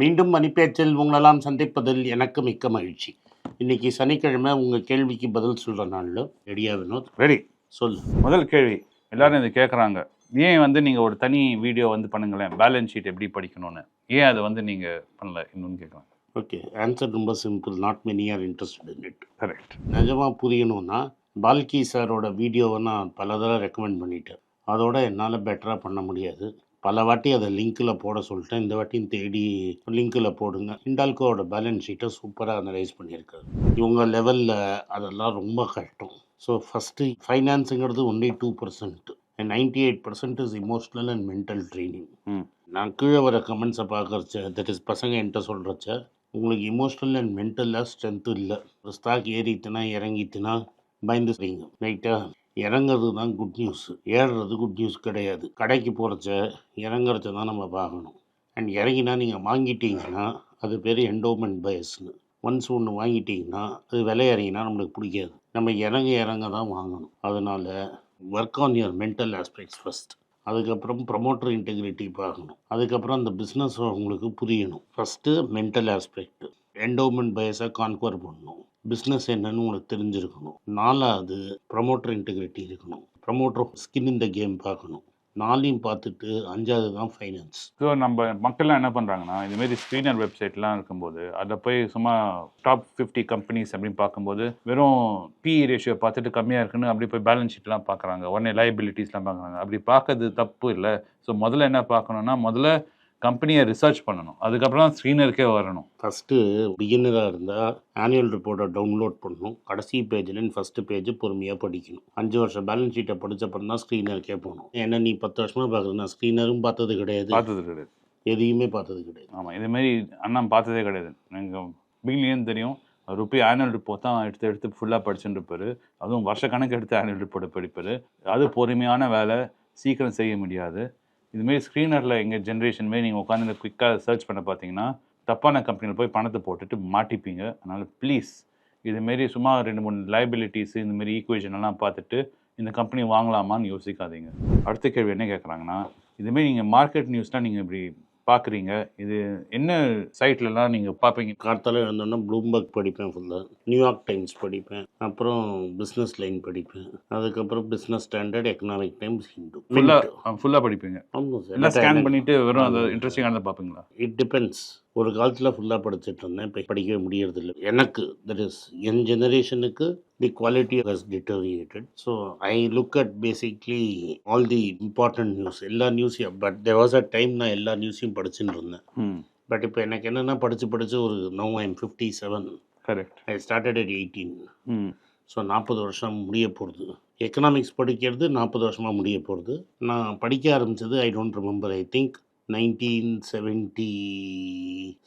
மீண்டும் மணிப்பேச்சில் உங்களெல்லாம் சந்திப்பதில் எனக்கு மிக்க மகிழ்ச்சி. இன்னைக்கு சனிக்கிழமை உங்கள் கேள்விக்கு பதில் சொல்கிற நாளில் ரெடியா வினோத்? ரெடி சொல்லு. முதல் கேள்வி. எல்லாரும் இது கேட்குறாங்க ஏன் வந்து நீங்கள் ஒரு தனி வீடியோ வந்து பண்ணுங்களேன்? பேலன்ஸ் ஷீட் எப்படி படிக்கணும்னு. ஏன் அதை வந்து நீங்கள் பண்ணல? இன்னொன்று கேட்குறாங்க ஓகே ஆன்சர் ரொம்ப simple not many are interested in it correct நிஜமாக புரியணும்னா பால்கி சாரோட வீடியோவை நான் பல தடவை ரெக்கமெண்ட் பண்ணிட்டேன். அதோட என்னால் பெட்டராக பண்ண முடியாது. பல வாட்டி அதை லிங்க்கில் போட சொல்லிட்டேன். இந்த வாட்டியும் தேடி லிங்க்கில் போடுங்க. ஹிண்டால்கோவோட பேலன்ஸ் ஷீட்டை சூப்பராக அனலைஸ் பண்ணியிருக்காரு. இவங்க லெவலில் அதெல்லாம் ரொம்ப கஷ்டம். So first ஃபைனான்ஸுங்கிறது only two percent ninety eight percent is emotional and mental training நான் கீழே வர கமெண்ட்ஸை பார்க்குறச்ச தட் இஸ் பசங்க என்கிட்ட சொல்கிறச்ச உங்களுக்கு இமோஷ்னல் அண்ட் மென்டலாக ஸ்ட்ரென்த்து இல்லை. ஸ்டாக் ஏறிட்டுனா இறங்கிட்டுனா பயந்து செய்யுங்க ரைட்டா இறங்குறது தான் குட் நியூஸ் ஏறுறது குட் நியூஸ் கிடையாது. கடைக்கு போகிறச்ச இறங்குறச்ச தான் நம்ம பார்க்கணும் அண்ட் இறங்கினா நீங்கள் வாங்கிட்டீங்கன்னா அது பேர் என்டோமெண்ட் பயஸ்னு ஒன்ஸ் ஒன்று வாங்கிட்டீங்கன்னா அது விலை இறங்கினா நம்மளுக்கு பிடிக்காது. நம்ம இறங்க இறங்க தான் வாங்கணும். அதனால் work on your mental aspects first அதுக்கப்புறம் ப்ரமோட்டர் இன்டெகிரிட்டி பார்க்கணும். அதுக்கப்புறம் அந்த பிஸ்னஸ் உங்களுக்கு புரியணும். ஃபஸ்ட்டு மென்டல் ஆஸ்பெக்ட் என்டோமெண்ட் பயஸை கான்குவர் பண்ணணும். பிஸ்னஸ் என்னன்னு உங்களுக்கு தெரிஞ்சிருக்கணும். நாலாவது ப்ரமோட்டர் இன்டெகிரிட்டி இருக்கணும். ப்ரமோட்டர் ஸ்கின் இந்த கேம் பார்க்கணும். நாலையும் பார்த்துட்டு அஞ்சாவது தான் ஃபைனான்ஸ் ஸோ நம்ம மக்கள்லாம் என்ன பண்ணுறாங்கன்னா இதுமாரி ஸ்க்ரீனர் வெப்சைட்லாம் இருக்கும்போது அதை போய் சும்மா டாப் ஃபிஃப்டி கம்பெனிஸ் அப்படின்னு பார்க்கும்போது வெறும் பி ரேஷியோ பார்த்துட்டு கம்மியாக இருக்குன்னு அப்படி போய் பேலன்ஸ் ஷீட்லாம் பார்க்குறாங்க. உடனே லைபிலிட்டிஸ்லாம் பார்க்குறாங்க. அப்படி பார்க்கறது தப்பு இல்லை. ஸோ முதல்ல என்ன பார்க்கணுன்னா முதல்ல கம்பெனியை ரிசர்ச் பண்ணணும். அதுக்கப்புறம் தான் ஸ்க்ரீனருக்கே வரணும் ஃபஸ்ட்டு பிகினராக இருந்தால் ஆனுவல் ரிப்போர்ட்டை டவுன்லோட் பண்ணணும். கடைசி பேஜில் ஃபஸ்ட்டு பேஜ் பொறுமையாக படிக்கணும். அஞ்சு வருஷம் பேலன்ஸ் ஷீட்டை படித்தப்பறம் தான் ஸ்க்ரீனருக்கே போகணும். ஏன்னா நீ பத்து வருஷமாக பார்க்குறேன் ஸ்க்ரீனரும் பார்த்தது கிடையாது. பார்த்தது கிடையாது. எதையுமே பார்த்தது கிடையாது. ஆமாம் இதுமாரி அண்ணா பார்த்ததே கிடையாது. எங்கள் பிகினிலேருந்து தெரியும். ருப்பி ஆனுவல் ரிப்போர்ட் தான் எடுத்து எடுத்து ஃபுல்லாக படிச்சுட்டு இருப்பாரு. அதுவும் வருஷக்கணக்கு எடுத்து ஆனுவல் ரிப்போர்ட்டை படிப்பார். அது பொறுமையான வேலை. சீக்கிரம் செய்ய முடியாது. இதுமாரி ஸ்க்ரீனரில் எங்கள் ஜென்ரேஷன் மாரி நீங்கள் உட்காந்து குயிக்காக சர்ச் பண்ண பார்த்தீங்கன்னா தப்பான கம்பெனியில் போய் பணத்தை போட்டுட்டு மாட்டிப்பீங்க. அதனால் ப்ளீஸ் இதுமாரி சும்மா ரெண்டு மூணு லைபிலிட்டிஸ் இந்தமாரி ஈக்குவேஷன் எல்லாம் பார்த்துட்டு இந்த கம்பெனி வாங்கலாமான்னு யோசிக்காதீங்க. அடுத்த கேள்வி என்ன கேட்குறாங்கன்னா இதுமாரி நீங்கள் மார்க்கெட் நியூஸ்னால் நீங்கள் இப்படி பார்க்குறீங்க இது என்ன சைட்லலாம் நீங்கள் பார்ப்பீங்க கார்த்தால எழுந்தோன்னா ப்ளூம்பர்க் படிப்பேன் ஃபுல்லாக நியூயார்க் டைம்ஸ் படிப்பேன். அப்புறம் பிஸ்னஸ் லைன் படிப்பேன். அதுக்கப்புறம் business standard economic times Hindu ஃபுல்லாக ஃபுல்லாக படிப்பீங்க? ஆமாம் எல்லாம் ஸ்கேன் சார் பண்ணிட்டு வெறும் அந்த இன்ட்ரெஸ்டிங்கானதை பார்ப்பீங்களா இட் டிபெண்ட்ஸ் ஒரு காலத்தில் ஃபுல்லாக படிச்சுட்டு இருந்தேன். இப்போ படிக்கவே முடியறதில்ல. எனக்கு தட் இஸ் என் ஜெனரேஷனுக்கு the quality has deteriorated so I look at basically all the important news எல்லா நியூஸையும் but there was a time நான் எல்லா நியூஸையும் படிச்சுட்டு இருந்தேன். பட் இப்போ எனக்கு என்னென்னா படித்து படித்து ஒரு no I'm fifty seven correct I started at eighteen so நாற்பது வருஷம் முடிய போகிறது எக்கனாமிக்ஸ் படிக்கிறது நாற்பது வருஷமாக முடிய போகிறது நான் படிக்க ஆரம்பித்தது I don't remember I think nineteen seventy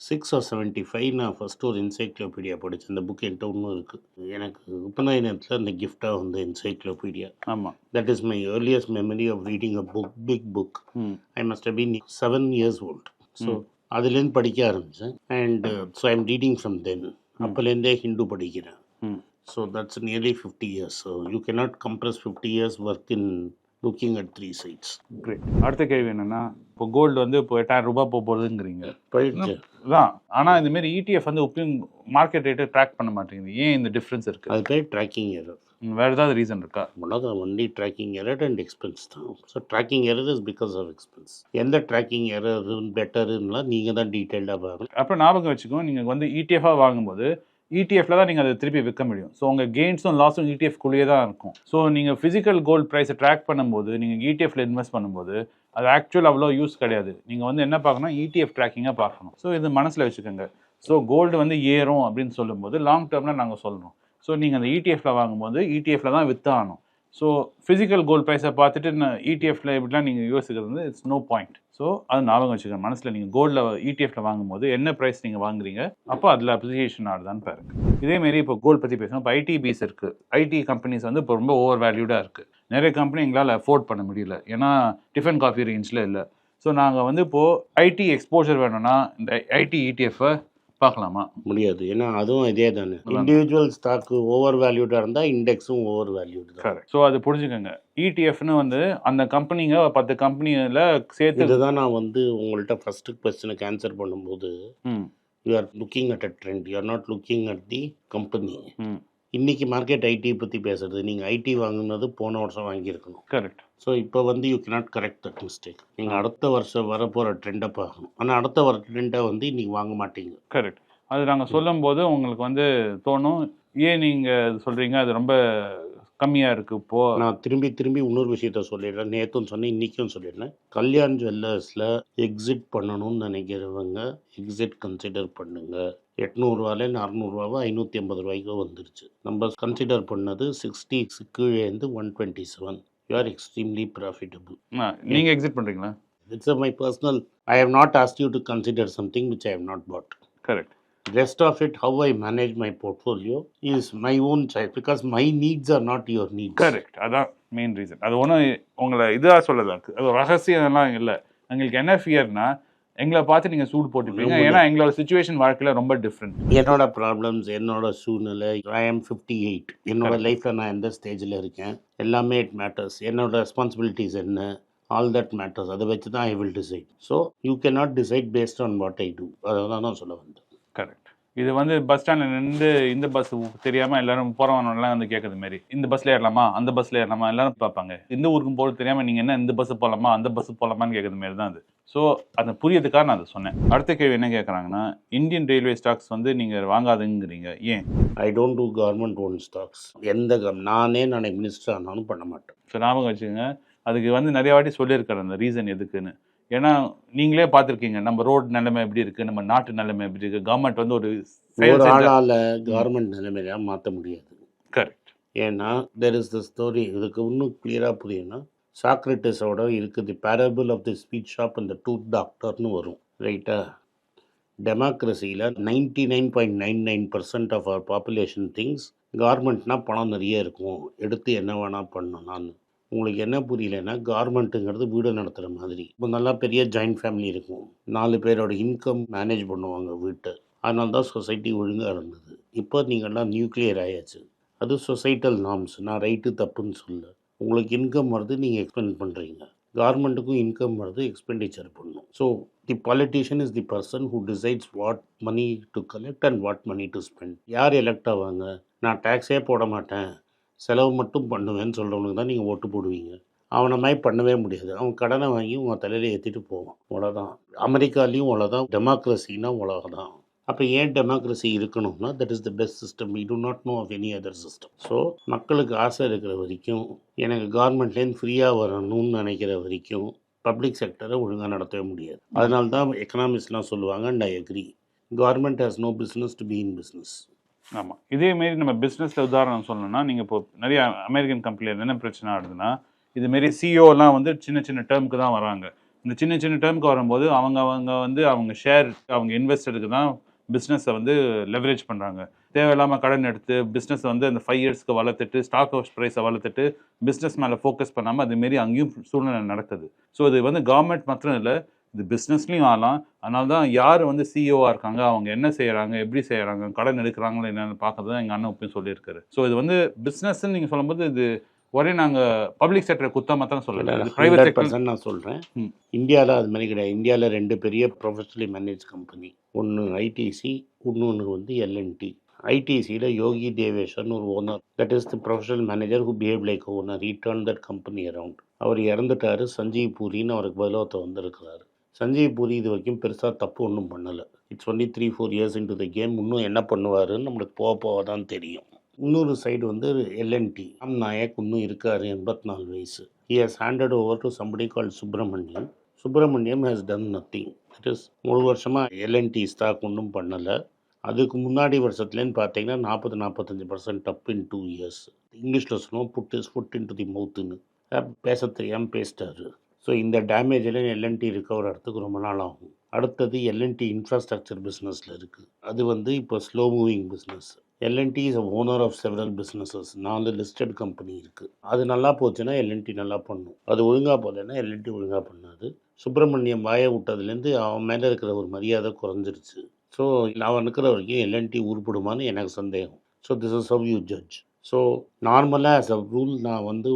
six or seventy five நான் ஃபஸ்ட்டு ஒரு என்சைக்ளோபீடியா படித்தேன் அந்த புக் என்கிட்ட இன்னும் இருக்குது எனக்கு உபநயனத்தில் அந்த கிஃப்டாக வந்த என்சைக்ளோபீடியா ஆமாம் that is my earliest memory of reading a book big book I must have been seven years old so அதுலேருந்து படிக்க ஆரம்பித்தேன் and so I'm reading from then அப்போலேருந்தே Hindu படிக்கிறேன். So that's nearly fifty years so you cannot compress fifty years work in looking at three sides great அடுத்த கேள்வி என்னன்னா இப்போ gold வந்து இப்போ எட்டாயிரம் ரூபாய் போக போகுதுங்கிறீங்க. போயிடுச்சு. தான் ஆனால் இதுமாரி இடிஎஃப் வந்து எப்பயும் மார்க்கெட் ரேட்டை ட்ராக் பண்ண மாட்டேங்குது. ஏன் இந்த டிஃப்ரென்ஸ் இருக்கு? அது பேர் ட்ராக்கிங் எரர் வேற ஏதாவது ரீசன் இருக்கா? உலகம் only tracking error and expense தான். So tracking error is because of expense எந்த ட்ராக்கிங் எரர் பெட்டருன்னெலாம் நீங்கள் தான் டீட்டெயில்டாக பார்க்கணும். அப்புறம் ஞாபகம் வச்சுக்கோங்க நீங்கள் வந்து E இடிஎஃபாக வாங்கும்போது E இடிஎஃப்ல தான் நீங்கள் அதை திருப்பி விற்க முடியும். ஸோ உங்கள் கெயின்ஸும் லாஸும் இடிஎஃப் குள்ளேயே தான் இருக்கும். ஸோ நீங்கள் ஃபிசிக்கல் கோல்ட் ப்ரைஸை ட்ராக் பண்ணும்போது நீங்கள் இடிஎஃப்ல இன்வெஸ்ட் பண்ணும்போது அது ஆக்சுவல் அவ்வளோ யூஸ் கிடையாது. நீங்கள் வந்து என்ன பார்க்கணும்? இடிஎஃப் ட்ராக்கிங்காக பார்க்கணும். ஸோ இது மனசில் வச்சுக்கோங்க. ஸோ கோல்டு வந்து ஏறும் அப்படின்னு சொல்லும்போது லாங் டேர்மில் நாங்கள் சொல்கிறோம் ஸோ நீங்கள் அந்த இடிஎஃப்ல வாங்கும்போது இடிஎஃப்ல தான் வித்தாகணும். ஸோ ஃபிசிக்கல் கோல்ட் ப்ரைஸை பார்த்துட்டு நான் இடிஎஃப்ல இப்படிலாம் நீங்கள் யோசிக்கிறது வந்து இட்ஸ் நோ பாயிண்ட் ஸோ அது ஞாபகம் வச்சுக்கோங்க. மனசில் நீங்கள் கோல்டில் இடிஎஃப்ல வாங்கும்போது என்ன ப்ரைஸ் நீங்கள் வாங்குறீங்க? அப்போ அதில் அப்ரிசியேஷன் ஆடுதான்னு பாருங்க. இதேமாரி இப்போ கோல்ட் பற்றி பேசணும் இப்போ ஐடிபிஸ் இருக்குது ஐடி கம்பெனிஸ் வந்து இப்போ ரொம்ப ஓவர் வேல்யூடாக இருக்குது நிறைய கம்பெனி எங்களால் அஃபோர்ட் பண்ண முடியல. ஏன்னா டிஃபன் காஃபி ரேஞ்சில் இல்லை. ஸோ நாங்கள் வந்து இப்போது ஐடி எக்ஸ்போஜர் வேணும்னா இந்த ஐடி இடிஎஃப்பை பார்க்கலாமா? முடியாது. ஏன்னா அதுவும் இதே தானே. இண்டிவிஜுவல் ஸ்டாக்கு ஓவர் வேல்யூடாக இருந்தால் இண்டெக்ஸும் ஓவர் வேல்யூடு தான். ஸோ அது புரிஞ்சுக்கோங்க. இடிஎஃப்னு வந்து அந்த கம்பெனிங்க பத்து கம்பெனியில் சேர்த்து இதுதான் நான் வந்து உங்கள்கிட்ட ஃபஸ்ட்டு கொஸ்டினுக்கு ஆன்சர் பண்ணும்போது you are looking at a trend you are not looking at the company hmm இன்னைக்கு மார்க்கெட் ஐடி பற்றி பேசுறது. நீங்கள் ஐடி வாங்குனது போன வருஷம் வாங்கியிருக்கணும். கரெக்ட் ஸோ இப்போ வந்து you cannot correct that mistake நீங்கள் அடுத்த வருஷம் வரப்போகிற ட்ரெண்டை பார்க்கணும். ஆனால் அடுத்த வர ட்ரெண்டை வந்து இன்னைக்கு வாங்க மாட்டீங்க. கரெக்ட் அது நாங்கள் சொல்லும்போது உங்களுக்கு வந்து தோணும். ஏன் நீங்கள் சொல்கிறீங்க அது ரொம்ப கம்மியாக இருக்குது இப்போ நான் திரும்பி திரும்பி இன்னொரு விஷயத்த சொல்லிடுறேன். நேற்றும் சொன்னேன் இன்றைக்கும் சொல்லிடுறேன். கல்யாண் ஜுவல்லர்ஸில் எக்ஸிட் பண்ணணும்னு நினைக்கிறவங்க எக்ஸிட் கன்சிடர் பண்ணுங்க. எட்நூறுவாலேருந்து அறநூறுவாவோ ஐநூற்றி ஐம்பது ரூபாய்க்கோ வந்துருச்சு. நம்ம கன்சிடர் பண்ணது சிக்ஸ்டி கீழேருந்து one twenty seven you are extremely profitable நீங்கள் எக்ஸிட் பண்ணுறீங்களா it's my personal I have not ask you to consider something which I have not bought correct rest of it how i manage my portfolio is my own choice because my needs are not your needs. Correct அதான் main reason அது ஒன்றும் உங்களை இதாக சொல்லதான் அது ரகசியம்லாம் இல்லை. எங்களுக்கு என்ன ஃபியர்னா எங்களை பார்த்து நீங்கள் சூடு போட்டுப்பீங்க. ஏன்னா எங்களோட சுச்சுவேஷன் வாழ்க்கையில் ரொம்ப டிஃப்ரெண்ட் என்னோட ப்ராப்ளம்ஸ் என்னோட சூழ்நிலை ஐ எம் ஃபிஃப்டி எயிட் என்னோட லைஃப்பில் நான் எந்த ஸ்டேஜில் இருக்கேன்? எல்லாமே இட் மேட்டர்ஸ் என்னோட ரெஸ்பான்சிபிலிட்டிஸ் என்ன? ஆல் தட் மேட்டர்ஸ் அதை வச்சு தான் I will decide so you cannot decide based on what I do அதை தான் சொல்ல வந்தேன். இது வந்து பஸ் ஸ்டாண்டில் நின்று இந்த பஸ் தெரியாமல் எல்லாரும் போகிறவனெல்லாம் வந்து கேட்குறது மாரி. இந்த பஸ்ஸில் ஏறலாமா? அந்த பஸ்ஸில் ஏறலாமா? எல்லாரும் பார்ப்பாங்க. இந்த ஊருக்கும் போகிறது தெரியாமல் நீங்கள் என்ன இந்த பஸ் போகலாமா அந்த பஸ் போகலாமான்னு கேட்குறது மாரி தான் அது. ஸோ அந்த புரியதுக்காக நான் அதை சொன்னேன். அடுத்த கேள்வி என்ன கேட்குறாங்கன்னா இந்தியன் ரயில்வே ஸ்டாக்ஸ் வந்து நீங்கள் வாங்காதுங்கிறீங்க. ஏன்? I don't do government own stocks எந்த நானே நான் மினிஸ்டர் ஆனாலும் பண்ண மாட்டேன். ஸோ ஞாபகம் வச்சுக்கோங்க. அதுக்கு வந்து நிறைய வாட்டி சொல்லியிருக்காரு அந்த ரீசன் எதுக்குன்னு. ஏன்னா நீங்களே பார்த்துருக்கீங்க நம்ம ரோட் நிலைமை எப்படி இருக்குது நம்ம நாட்டு நிலைமை எப்படி இருக்குது கவர்மெண்ட் வந்து ஒரு ஒரு ஆளால் கவர்மெண்ட் நிலைமையில மாற்ற முடியாது. கரெக்ட் ஏன்னா தெர் இஸ் த ஸ்டோரி இதுக்கு இன்னும் கிளியராக புரியும்னா சாக்ரட்டிஸோட இருக்குது parable of the speech shop அந்த டூத் டாக்டர்னு வரும் ரைட்டா டெமோக்ரஸியில் ninety nine point nine nine percent of our population things கவர்மெண்ட்னா பணம் நிறைய இருக்கும் எடுத்து என்ன வேணால் பண்ணணும் நான் உங்களுக்கு என்ன புரியலன்னா கார்மெண்ட்டுங்கிறது வீடு நடத்துகிற மாதிரி. இப்போ நல்லா பெரிய ஜாயிண்ட் ஃபேமிலி இருக்கும். நாலு பேரோட இன்கம் மேனேஜ் பண்ணுவாங்க வீட்டை. அதனால தான் சொசைட்டி ஒழுங்காக இருந்தது. இப்போ நீங்கள்லாம் நியூக்ளியர் ஆயாச்சு. அது சொசைட்டல் நார்ம்ஸ் நான் ரைட்டு தப்புன்னு சொல்ல உங்களுக்கு இன்கம் வருது நீங்கள் எக்ஸ்பெண்ட் பண்ணுறீங்க கவர்மெண்ட்டுக்கும் இன்கம் வருது எக்ஸ்பெண்டிச்சர் பண்ணணும் so the politician is the person who decides what money to collect and what money to spend யார் எலெக்ட் ஆவாங்க? நான் டேக்ஸே போட மாட்டேன். செலவு மட்டும் பண்ணுவேன்னு சொல்கிறவனுக்கு தான் நீங்கள் ஓட்டு போடுவீங்க. அவனை மாதிரி பண்ணவே முடியாது. அவன் கடனை வாங்கி உங்கள் தலையில் ஏற்றிட்டு போவான். அவ்வளோதான் அமெரிக்காலேயும் அவ்வளோதான் டெமோக்ரஸினா அவ்வளோதான் அப்போ ஏன் டெமோக்ரஸி இருக்கணும்னா that is the best system I do not know of any other system so மக்களுக்கு ஆசை இருக்கிற வரைக்கும் எனக்கு கவர்மெண்ட்லேருந்து ஃப்ரீயாக வரணும்னு நினைக்கிற வரைக்கும் பப்ளிக் செக்டரை ஒழுங்காக நடத்தவே முடியாது. அதனால தான் எக்கனாமிக்ஸ்லாம் சொல்லுவாங்க and I agree government has no business to be in business ஆமாம் இதே மாரி நம்ம பிஸ்னஸில் உதாரணம் சொல்லணும்னா நீங்கள் இப்போ நிறைய அமெரிக்கன் கம்பெனியில் என்ன பிரச்சனை ஆகுதுன்னா இதுமாரி சிஓலாம் வந்து சின்ன சின்ன டேர்முக்கு தான் வராங்க. இந்த சின்ன சின்ன டேர்முக்கு வரும்போது அவங்க அவங்க வந்து அவங்க ஷேர் அவங்க இன்வெஸ்டருக்கு தான் பிஸ்னஸை வந்து லெவரேஜ் பண்ணுறாங்க தேவையில்லாமல் கடன் எடுத்து பிஸ்னஸை வந்து அந்த ஃபைவ் இயர்ஸ்க்கு வளர்த்துட்டு ஸ்டாக் ஹவுஸ் ப்ரைஸை வளர்த்துட்டு பிஸ்னஸ் மேலே ஃபோக்கஸ் பண்ணாமல் அதுமாரி அங்கேயும் சூழ்நிலை நடக்குது. ஸோ இது வந்து கவர்மெண்ட் மாத்திரம் இல்லை இது பிஸ்னஸ்லையும் ஆகலாம். அதனால தான் யார் வந்து சிஇஓவாக இருக்காங்க அவங்க என்ன செய்கிறாங்க எப்படி செய்கிறாங்க கடன் எடுக்கிறாங்களா என்னென்னு பார்க்கறது தான் எங்கள் அண்ணன் ஒப்பையும் சொல்லியிருக்காரு. ஸோ இது வந்து பிஸ்னஸ்ன்னு நீங்கள் சொல்லும்போது இது ஒரே நாங்கள் பப்ளிக் செக்டர் குத்தா மாத்திரம் சொல்லலை. ப்ரைவேட் செக்டர் நான் சொல்கிறேன். இந்தியாவில் அது மாதிரி கிடையாது. இந்தியாவில் ரெண்டு பெரிய ப்ரொஃபஷனலி மேனேஜ் கம்பெனி ஒன்று ஐடிசி இன்னொன்று வந்து எல்என்டி ஐடிசியில் யோகி தேவேஷன் ஒரு owner that is the professional manager who behave like owner return that company around அவர் இறந்துட்டாரு சஞ்சீவ் பூரின்னு அவருக்கு பதிலோத்த வந்திருக்கிறாரு. சஞ்சய் பூரி இது வரைக்கும் பெருசாக தப்பு ஒன்றும் பண்ணலை. It's only three four years into the game இன்னும் என்ன பண்ணுவாருன்னு நம்மளுக்கு போக போக தான் தெரியும். இன்னொரு சைடு வந்து எல்என்டி ராம் நாயக் இன்னும் இருக்கார் எண்பத்தி நாலு வயசு. He has handed over to somebody call Subramaniam Subramaniam has done nothing it is மூணு வருஷமாக எல்என்டி ஸ்டாக் ஒன்றும் பண்ணலை. அதுக்கு முன்னாடி வருஷத்துலேன்னு பார்த்தீங்கன்னா நாற்பது நாற்பத்தஞ்சு percent up in two years இங்கிலீஷில் சொன்னோம் put is food into the மவுத்துன்னு பேச தெரியாமல் பேசிட்டாரு. ஸோ இந்த டேமேஜில் எல்என்டி ரிகவர் ஆகிறதுக்கு ரொம்ப நாள் ஆகும். அடுத்தது எல்என்டி இன்ஃப்ராஸ்ட்ரக்சர் பிஸ்னஸில் இருக்குது அது வந்து இப்போ slow moving business LNT is owner of several businesses நாலு லிஸ்டட் கம்பெனி இருக்குது அது நல்லா போச்சுன்னா எல்என்டி நல்லா பண்ணும். அது ஒழுங்காக போகலைன்னா எல்என்டி ஒழுங்காக பண்ணாது. சுப்பிரமணியம் வாயை விட்டதுலேருந்து அவன் மேலே இருக்கிற ஒரு மரியாதை குறைஞ்சிருச்சு. ஸோ நான் இருக்கிற வரைக்கும் எல்என்டி உருப்படுமான்னு எனக்கு சந்தேகம். So this is how you judge so நார்மலாக ஆஸ் அ ரூல் நான் வந்து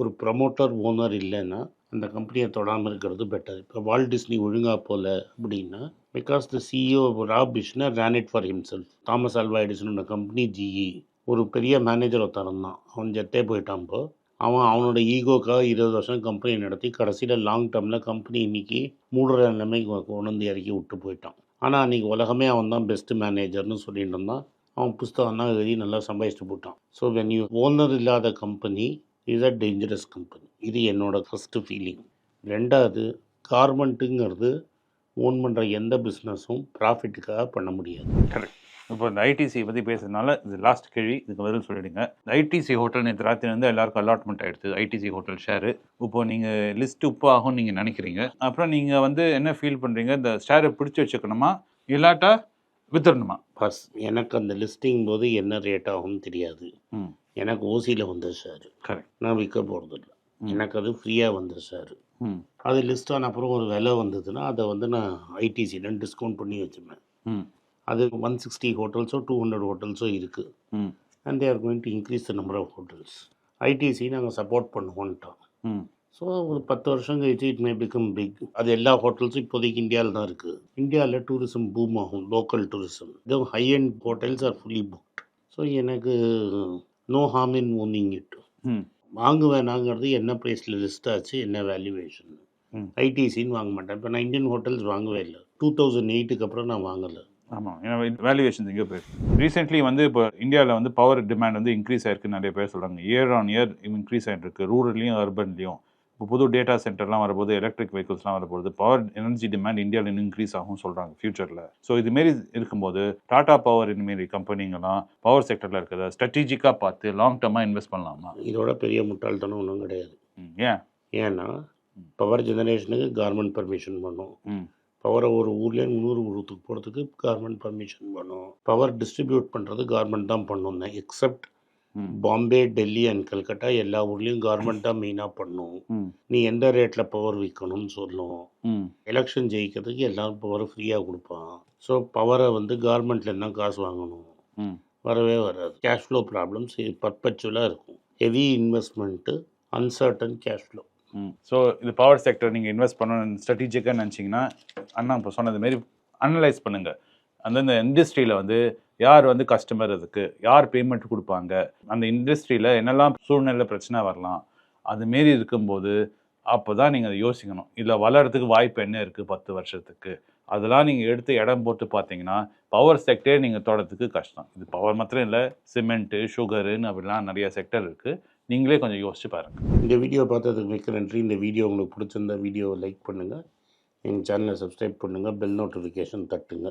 ஒரு ப்ரமோட்டர் ஓனர் இல்லைன்னா அந்த கம்பெனியை தொடாமல் இருக்கிறது பெட்டர் இப்போ வால் டிஸ்னி ஒழுங்காக போகல அப்படின்னா because the CEO Rob Fishner ran it for himself Thomas Alva எடிசனோட company GE ஒரு பெரிய மேனேஜர் ஒருத்தன் அவன் ஜெத்தே போயிட்டான் இப்போ. அவன் அவனோட ஈகோக்காக இருபது வருஷம் கம்பெனி நடத்தி கடைசியில் லாங் டேர்மில் கம்பெனி இன்னைக்கு மூடுற நிலைமைக்கு கொண்டு இறக்கி விட்டு போயிட்டான். ஆனால் அன்றைக்கி உலகமே அவன் தான் பெஸ்ட் மேனேஜர்னு சொல்லிட்டு இருந்தான். அவன் புஸ்தகம் எழுதி நல்லா சம்பாதிச்சுட்டு போட்டான் ஸோ வென் யூ ஓனர் இல்லாத company is a dangerous company இது என்னோட ஃபஸ்ட்டு ஃபீலிங் ரெண்டாவது கார்மெண்ட்டுங்கிறது ஓன் பண்ணுற எந்த பிஸ்னஸும் ப்ராஃபிட்டுக்காக பண்ண முடியாது. கரெக்ட் இப்போ இந்த ஐடிசி பற்றி பேசுறதுனால இது லாஸ்ட் கேள்வி. இதுக்கு பதில் சொல்லிடுங்க. ஐடிசி ஹோட்டல் நேற்று ராத்திரி வந்து எல்லாருக்கும் அலாட்மெண்ட் ஆயிடுது ஐடிசி ஹோட்டல் ஷேரு இப்போ நீங்கள் லிஸ்ட் உப்பு ஆகும்னு நீங்கள் நினைக்கிறீங்க. அப்புறம் நீங்கள் வந்து என்ன ஃபீல் பண்ணுறீங்க இந்த ஷேரை பிடிச்சி வச்சுக்கணுமா? இல்லாட்டா வித்துடணுமா? பஸ் எனக்கு அந்த லிஸ்டிங் போது என்ன ரேட் ஆகும்னு தெரியாது. ம். எனக்கு ஓசியில் வந்த ஷேர் கரெக்ட் நான் விற்க போகிறதில்ல ம். எனக்கு அது ஃப்ரீயாக வந்த ம். அது லிஸ்ட் ஆன அப்புறம் ஒரு விலை வந்ததுன்னா அதை வந்து நான் ஐடிசியில் டிஸ்கவுண்ட் பண்ணி வச்சுப்பேன். அது ஒன் சிக்ஸ்டி ஹோட்டல்ஸோ டூ ஹண்ட்ரட் ஹோட்டல்ஸோ இருக்குது ம். And there going to increase the number of hotels ITC நாங்கள் சப்போர்ட் பண்ணுவோன்ட்டோம் ஸோ ஒரு பத்து வருஷம் கழிச்சு இட் மே பிகம் பிக் அது எல்லா ஹோட்டல்ஸும் இப்போதைக்கு இந்தியாவில் தான் இருக்குது இந்தியாவில் டூரிசம் பூம் ஆகும். லோக்கல் டூரிசம் இதுவும் high and hotels are fully booked so எனக்கு no harm in owning it ம் வாங்குவேனாங்கிறது என்ன ப்ரைஸில் லிஸ்ட் ஆச்சு என்ன வேல்யூவேஷன். ஐடிசின்னு வாங்க மாட்டேன். இப்போ நான் இந்தியன் ஹோட்டல்ஸ் வாங்கவே இல்லை. டூ தௌசண்ட் எயிட்டுக்கு அப்புறம் நான் வாங்கலை. ஆமாம் ஏன்னா வேல்யூவேஷன் எங்கே போயிருக்கு ரீசெண்ட்லி வந்து இப்போ இந்தியாவில் வந்து பவர் டிமாண்ட் வந்து இன்க்ரீஸ் ஆயிருக்கு. நிறைய பேர் சொல்கிறாங்க இயர் ஆன் இயர் இன்க்ரீஸ் ஆகிட்டு இருக்கு. ரூரல்லையும் அர்பன்லையும் இப்போ புது டேட்டா சென்டர்லாம் வரும்போது எலக்ட்ரிக் வெஹிக்கிள்ஸ்லாம் வரப்போகுது பவர் எனர்ஜி டிமாண்ட் இந்தியாவில் இன்னும் இன்க்ரீஸ் ஆகும் சொல்கிறாங்க ஃபியூச்சரில் ஸோ இதுமாரி இருக்கும்போது டாடா பவர் இதுமாரி கம்பெனிங்கெல்லாம் பவர் செக்டரில் இருக்கிறத ஸ்ட்ராட்டஜிக்காக பார்த்து லாங் டர்மாக இன்வெஸ்ட் பண்ணலாமா? இதோட பெரிய முட்டாள்தனம் ஒன்றும் கிடையாது. ம், ஏன்? ஏன்னா பவர் ஜெனரேஷனுக்கு கவர்மெண்ட் பர்மிஷன் பண்ணும். பவரை ஒரு ஊர்லேருந்து இன்னொரு ஊருக்கு போகிறதுக்கு கவர்மெண்ட் பர்மிஷன் பண்ணும். பவர் டிஸ்ட்ரிபியூட் பண்ணுறது கவர்மெண்ட் தான் பண்ணும் எக்ஸப்ட் பாம்பே டெல்லி அண்ட் கல்கட்டா எல்லா ஊர்லேயும் கவர்மெண்ட் தான் மெயினாக பண்ணும். நீ எந்த ரேட்டில் பவர் விற்கணும்னு சொல்லும். எலெக்ஷன் ஜெயிக்கிறதுக்கு எல்லாரும் பவர் ஃப்ரீயாக கொடுப்பான். ஸோ பவரை வந்து கவர்மெண்ட்லேருந்து தான் காசு வாங்கணும். வரவே வராது. கேஷ் ஃப்ளோ ப்ராப்ளம்ஸ் பர்பச்சுவலாக இருக்கும். Heavy investment uncertain cash flow so இது பவர் செக்டர் நீங்கள் இன்வெஸ்ட் பண்ணணும்னு ஸ்ட்ராட்டஜிக்காக நினச்சிங்கன்னா அண்ணா இப்போ சொன்னது மாரி அனலைஸ் பண்ணுங்கள் அந்தந்த இண்டஸ்ட்ரியில் வந்து யார் வந்து கஸ்டமர் அதுக்கு? யார் பேமெண்ட் கொடுப்பாங்க? அந்த இண்டஸ்ட்ரியில் என்னெல்லாம் சூழ்நிலை பிரச்சனை வரலாம்? அதுமாரி இருக்கும்போது அப்போ தான் நீங்கள் அதை யோசிக்கணும். இல்லை வளர்கிறதுக்கு வாய்ப்பு என்ன இருக்குது பத்து வருஷத்துக்கு? அதெல்லாம் நீங்கள் எடுத்து இடம் போட்டு பார்த்தீங்கன்னா பவர் செக்டரே நீங்கள் தொடத்துக்கு கஷ்டம். இது பவர் மாத்திரம் இல்லை சிமெண்ட்டு சுகருன்னு அப்படிலாம் நிறைய செக்டர் இருக்குது நீங்களே கொஞ்சம் யோசிச்சு பாருங்கள் இந்த வீடியோ பார்த்ததுக்கு மிக்க நன்றி. இந்த வீடியோ உங்களுக்கு பிடிச்சிருந்தா வீடியோவை லைக் பண்ணுங்கள் எங்கள் சேனலை சப்ஸ்கிரைப் பண்ணுங்கள் பெல் நோட்டிஃபிகேஷன் தட்டுங்க.